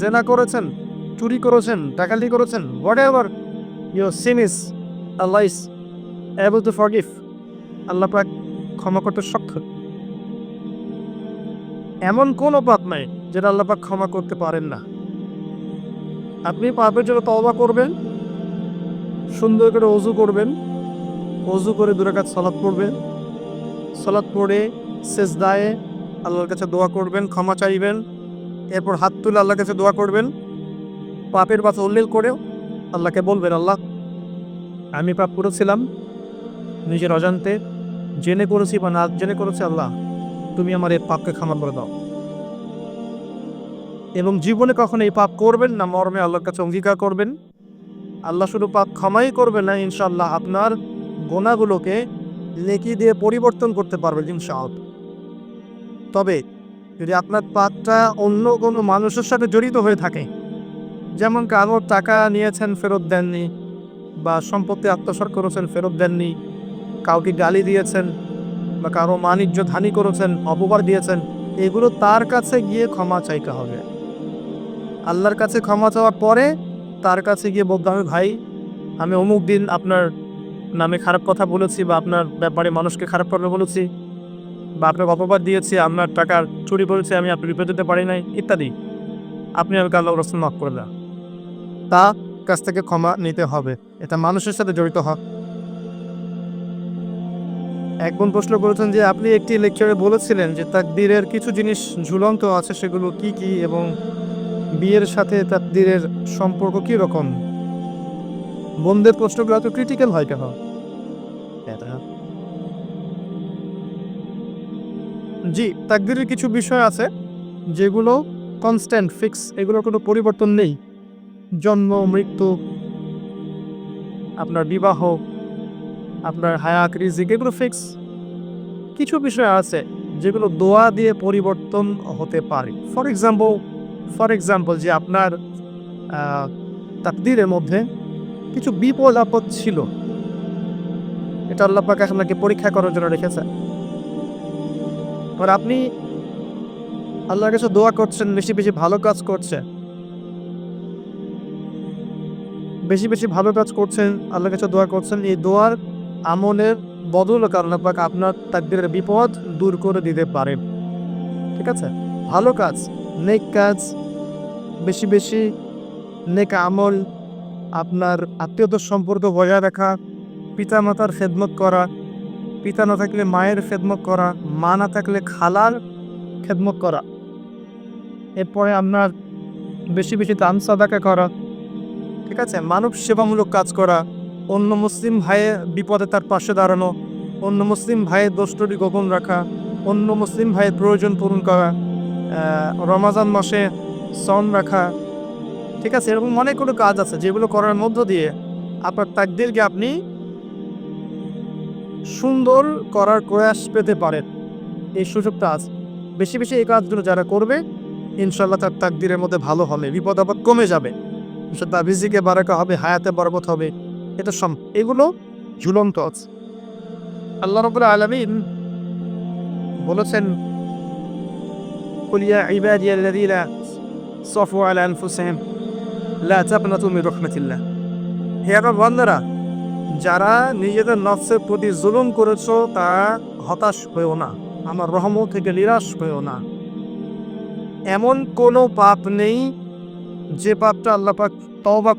জেনা করেছেন, চুরি করেছেন, ডাকাতি করেছেন whatever your sin is Allah is able to forgive Allah পাক ক্ষমা করতে সক্ষম। এমন কোনো পাপ নাই যেটা আল্লাহ পাক ক্ষমা করতে পারেন না। আপনি পাপের জন্য তওবা করবেন, সুন্দর করে অজু করবেন, অজু করে দুরাকাত সালাত পড়বেন, সালাত পড়ে শেষ দায়ে আল্লাহর কাছে দোয়া করবেন, ক্ষমা চাইবেন এরপর হাত তুলে আল্লাহর কাছে দোয়া করবেন। পাপের কথা উল্লেখ করেও আল্লাহকে বলবেন, আল্লাহ, আমি পাপ করেছিলাম, নিজের অজান্তে। জেনে করেছি বা না জেনে করেছি, আল্লাহ, তুমি আমার এই পাপকে ক্ষমা করে দাও। এবং জীবনে কখনো এই পাপ করবেন না, মর্মে আল্লাহর কাছে অঙ্গীকার করবেন। আল্লাহ শুধু পাপ ক্ষমাই করবে না ইনশাল্লাহ আপনার গোনাগুলোকে নেকি দিয়ে পরিবর্তন করতে পারবেন, ইনশাআল্লাহ। তবে যদি আপনার পাপটা অন্য কোনো মানুষের সাথে জড়িত হয়ে থাকে, যেমন কারোর টাকা নিয়েছেন, ফেরত দেননি, বা সম্পত্তি আত্মসাৎ করেছেন, ফেরত দেননি, কাউকে গালি দিয়েছেন, বা কারও মানিজ্য হানি করেছেন অপবার দিয়েছেন, এগুলো তার কাছে গিয়ে ক্ষমা চাইতে হবে। আল্লাহর কাছে ক্ষমা চাওয়ার পরে তার কাছে গিয়ে বলতে হবে, ভাই, আমি অমুক দিন আপনার নামে খারাপ কথা বলেছি বা আপনার ব্যাপারে মানুষকে খারাপ কথা বলেছি বা আপনাকে অপবাদ দিয়েছি আপনার টাকার চুরি করেছি, আমি আপনি রিপোর্ট দিতে পারি নাই, ইত্যাদি। আপনি আমাকে আল্লাহ রসুল মাফ করে দেন। তা কাছ থেকে ক্ষমা নিতে হবে। এটা মানুষের সাথে জড়িত হয়। একজন প্রশ্ন করেছেন যে, আপনি একটি লেকচারে বলেছিলেন যে, তাকদিরের কিছু জিনিস ঝুলন্ত আছে, সেগুলো কি কি এবং বিয়ের সাথে তাকদিরের সম্পর্ক কি রকম? বোনদের প্রশ্নগুলো এত ক্রিটিক্যাল হয় কেন? জি, তাকদিরের কিছু বিষয় আছে যেগুলো কনস্ট্যান্ট ফিক্স এগুলোর কোনো পরিবর্তন নেই। জন্ম, মৃত্যু, আপনার বিবাহ, আপনার হায়াক রিজিক, এগুলো ফিক্স কিছু বিষয় আছে যেগুলো দোয়া দিয়ে পরিবর্তন হতে পারে। ফর এক্সাম্পল ফর এক্সাম্পল যে আপনার তাকদিরের মধ্যে কিছু বিপদ আপদ ছিল। এটা আল্লাহ পাক আপনাকে পরীক্ষা করার জন্য রেখেছে। আর আপনি আল্লাহর কাছে দোয়া করছেন, বেশি বেশি ভালো কাজ করছে বেশি বেশি ভালো কাজ করছেন, আল্লাহর কাছে দোয়া করছেন, এই দোয়ার আমলের বদল কারণ পাক আপনার তাকদিরের বিপদ দূর করে দিতে পারে। ঠিক আছে? ভালো কাজ, নেক কাজ, বেশি বেশি নেক আমল, আপনার আত্মীয়তার সম্পর্ক বজায় রাখা পিতা মাতার খেদমত করা পিতা না থাকলে মায়ের খেদমত করা, মা না থাকলে খালার খেদমত করা। এরপরে আপনার বেশি বেশি দান, সাদাকা করা। ঠিক আছে, মানব সেবামূলক কাজ করা। অন্য মুসলিম ভাইয়ের বিপদে তার পাশে দাঁড়ানো। অন্য মুসলিম ভাইয়ের দোষ্টরি গোপন রাখা। অন্য মুসলিম ভাইয়ের প্রয়োজন পূরণ করা। রমাজান মাসে সন রাখা। ঠিক আছে, এরকম অনেকগুলো কাজ আছে যেগুলো করার মধ্য দিয়ে আপনার তাকদিরকে আপনি সুন্দর করার প্রয়াস পেতে পারেন। এই সুযোগটা আছে বেশি বেশি এই কাজগুলো যারা করবে ইনশাল্লাহ তার তাকদিরের মধ্যে ভালো হবে, বিপদ আপদ কমে যাবে। তার রিজিকে বারাকা হবে, হায়াতে বরকত হবে। এটা সম, এগুলো ঝুলন্ত আছে আল্লাহ রবুল্লা আলমিন বলেছেন কুলিয়া ইবাদিয়াল্লাযীনা সাফু আলা আনফুসিহিম, লা তাকনাতু মির রাহমাতিল্লাহ। হে আমার বান্দারা যারা নিজেদের নফসের প্রতি জুলুম করেছ তা হতাশ হয়েও না। আমার রহম থেকে নিরাশ হয়েও না। এমন কোনো পাপ নেই যে পাপটা আল্লাহ পাক তওবা